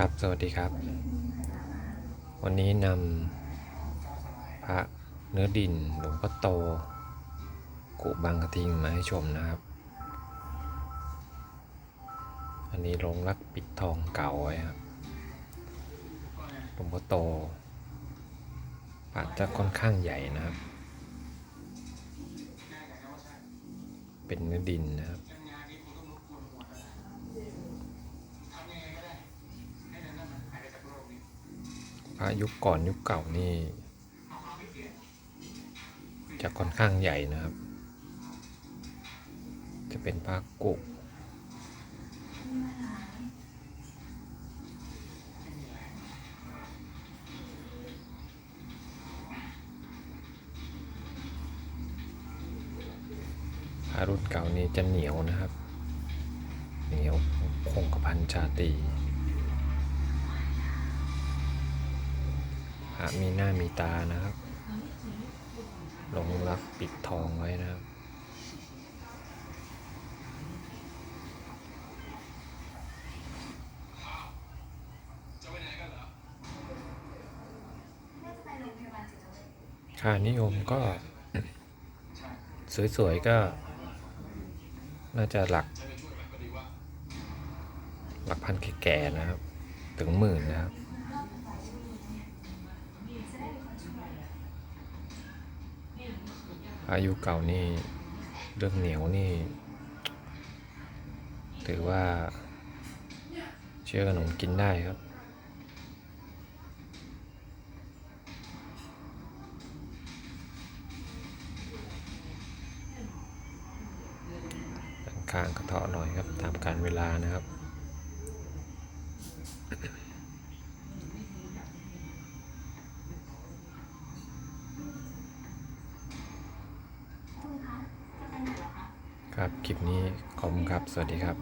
ครับ สวัสดีครับ วันนี้นำพระเนื้อดินหลวงพ่อโต กุบางกระทิงมาให้ชมนะครับ อันนี้ลงรักปิดทองเก่าไว้ครับ หลวงพ่อโตอาจจะค่อนข้างใหญ่นะครับ เป็นเนื้อดินนะครับ พระยุคก่อนยุคเก่านี่ จะค่อนข้างใหญ่นะครับ จะเป็นพระกุพระรุ่นเก่านี้จะเหนียวนะครับ เหนียวคงกระพันชาต ระมีหน้ามีตานะครับลงรักปิดทองไว้นะครับค่านิยมก็ สวยๆก็ น่าจะหลัก หลักพันแก่ๆนะครับ ถึงหมื่นนะครับายุเก่านี่เรื่องเหนียวนี่ ถือว่า เชื่อขนมกินได้ครับด้านข้างกระเทาะหน่อยครับ ตามการเวลานะครับ ครับ คลิปนี้ขอบคุณครับ สวัสดีครับ